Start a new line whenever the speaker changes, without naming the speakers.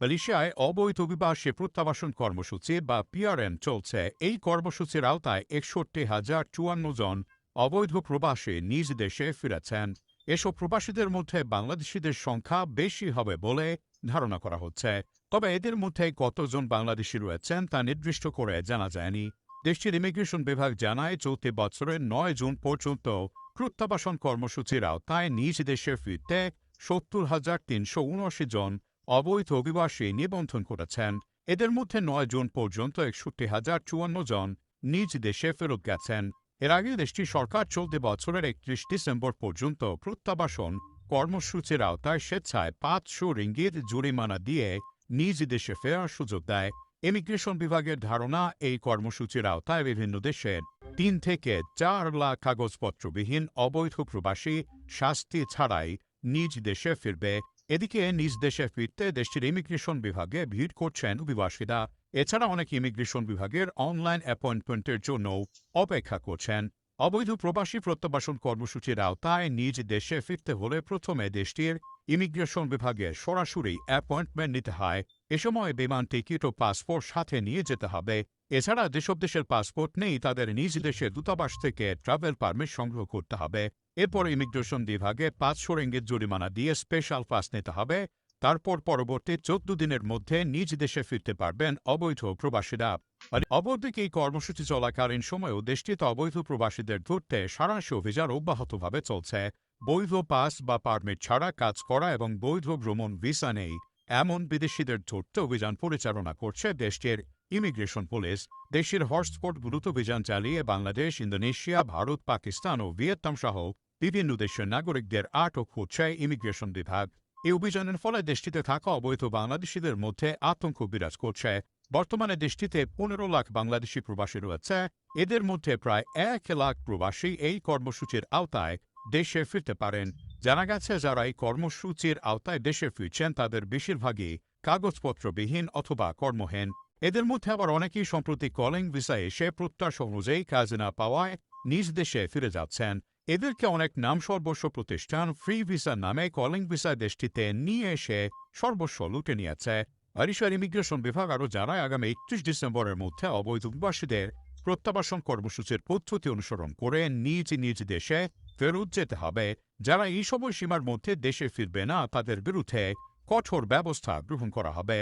মালয়েশিয়ায় অবৈধ অভিবাসী প্রত্যাবাসন কর্মসূচি বা পিআরএন চলছে। এই কর্মসূচির আওতায় একষট্টি হাজার চুয়ান্ন জন অবৈধ প্রবাসী নিজ দেশে ফিরেছেন। এসব প্রবাসীদের মধ্যে বাংলাদেশিদের সংখ্যা বেশি হবে বলে ধারণা করা হচ্ছে। তবে এদের মধ্যে কতজন বাংলাদেশি রয়েছেন তা নির্দিষ্ট করে জানা যায়নি। দেশটির ইমিগ্রেশন বিভাগ জানায়, চলতি বছরের নয় জুন পর্যন্ত প্রত্যাবাসন কর্মসূচির আওতায় নিজ দেশে ফিরতে সত্তর হাজার তিনশো উনআশি জন অবৈধ অভিবাসী নিবন্ধন করেছেন। এদের মধ্যে নয় জুন পর্যন্ত একষট্টি হাজার চুয়ান্ন জন নিজ দেশে ফেরত গেছেন। এর আগে দেশটি সরকার চলতি বছরের একত্রিশ ডিসেম্বর পর্যন্ত প্রত্যাবাসন কর্মসূচির আওতায় স্বেচ্ছায় পাঁচশো রিঙ্গিত জরিমানা দিয়ে নিজ দেশে ফেরার সুযোগ দেয়। ইমিগ্রেশন বিভাগের ধারণা, এই কর্মসূচির আওতায় বিভিন্ন দেশের তিন থেকে চার লাখ কাগজপত্রবিহীন অবৈধ প্রবাসী শাস্তি ছাড়াই নিজ দেশে ফিরবে। এদিকে নিজ দেশে ফিরতে দেশটির ইমিগ্রেশন বিভাগে ভিড় করছেন অভিবাসীরা। এছাড়া অনেক ইমিগ্রেশন বিভাগের অনলাইন অ্যাপয়েন্টমেন্টের জন্য অপেক্ষা করছেন। অবৈধ প্রবাসী প্রত্যাবাসন কর্মসূচির আওতায় নিজ দেশে ফিরতে হলে প্রথমে দেশটির ইমিগ্রেশন বিভাগে সরাসরি অ্যাপয়েন্টমেন্ট নিতে হয়। এ সময় বিমান টিকিট ও পাসপোর্ট সাথে নিয়ে যেতে হবে। এছাড়া যেসব দেশের পাসপোর্ট নেই, তাদের নিজ দেশের দূতাবাস থেকে ট্রাভেল পারমিট সংগ্রহ করতে হবে। এরপর ইমিগ্রেশন বিভাগে পাঁচশো রেঙ্গিত জরিমানা দিয়ে স্পেশাল পাস নিতে হবে। তারপর পরবর্তী চোদ্দ দিনের মধ্যে নিজ দেশে ফিরতে পারবেন অবৈধ প্রবাসীরা। আর অপরদিকে এই কর্মসূচি চলাকালীন সময়েও দেশটিতে অবৈধ প্রবাসীদের ধরতে সারাংশ অভিযান অব্যাহতভাবে চলছে। বৈধ পাস বা পারমিট ছাড়া কাজ করা এবং বৈধ ভ্রমণ ভিসা নেই, এমন বিদেশিদের ধরতে অভিযান পরিচালনা করছে দেশটির ইমিগ্রেশন পুলিশ। দেশের হটস্পটগুলোতে অভিযান চালিয়ে বাংলাদেশ, ইন্দোনেশিয়া, ভারত, পাকিস্তান ও ভিয়েতনাম সহ বিভিন্ন দেশের নাগরিকদের আটক করছে ইমিগ্রেশন বিভাগ। এই অভিযানের ফলে দেশটিতে থাকা অবৈধ বাংলাদেশিদের মধ্যে আতঙ্ক বিরাজ করছে। বর্তমানে দেশটিতে পনেরো লাখ বাংলাদেশি প্রবাসী রয়েছে। এদের মধ্যে প্রায় এক লাখ প্রবাসী এই কর্মসূচির আওতায় দেশে ফিরতে পারেন। জানা গেছে, যারা এই কর্মসূচির আওতায় দেশে ফিরছেন, তাদের বেশিরভাগই কাগজপত্রবিহীন অথবা কর্মহীন। এদের মধ্যে আবার অনেকেই সম্প্রতি কলিং ভিসা এসে প্রত্যাশা অনুযায়ী কাজ না পাওয়ায় নিজ দেশে ফিরে যাচ্ছেন। এদেরকে অনেক নাম সর্বস্ব প্রতিষ্ঠান ফ্রি ভিসা নামে কলিং ভিসা দেশটিতে নিয়ে এসে সর্বস্ব লুটে নিয়েছে। আরিশার ইমিগ্রেশন বিভাগ আরও জানায়, আগামী একত্রিশ ডিসেম্বরের মধ্যে অবৈধ অভিবাসীদের প্রত্যাবাসন কর্মসূচির পদ্ধতি অনুসরণ করে নিজ নিজ দেশে ফেরত যেতে হবে। যারা এই সময়সীমার মধ্যে দেশে ফিরবে না, তাদের বিরুদ্ধে কঠোর ব্যবস্থা গ্রহণ করা হবে।